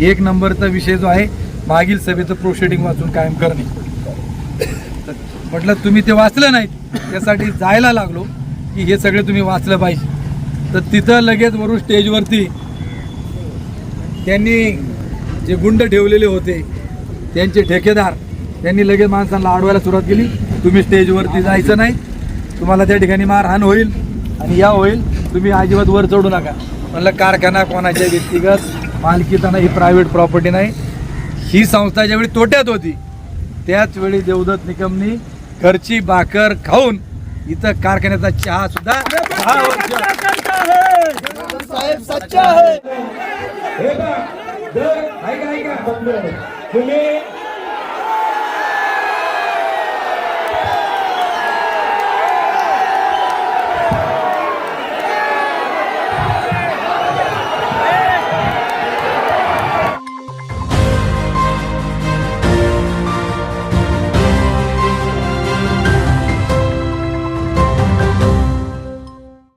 एक नंबरचा विषय जो आहे मागील सभेचं प्रोसिडिंग वाचून कायम करणे. तर म्हटलं तुम्ही ते वाचलं नाहीत त्यासाठी जायला लागलो की हे सगळे तुम्ही वाचलं पाहिजे. तर तिथं लगेच वरून स्टेजवरती त्यांनी जे गुंड ठेवलेले होते त्यांचे ठेकेदार त्यांनी लगेच माणसांना अडवायला सुरुवात केली. तुम्ही स्टेजवरती जायचं नाही. तुम्हाला त्या ठिकाणी मारहाण होईल आणि या होईल. तुम्ही अजिबात वर चढू नका. म्हणलं कारखाना कोणाच्या व्यक्तिगत मालकीचा नाही ही प्रायव्हेट प्रॉपर्टी नाही. ही संस्था ज्यावेळी तोट्यात होती त्याच वेळी देवदत्त निकमनी घरची भाकर खाऊन इथं कारखान्याचा चहा सुद्धा दहा वर्ष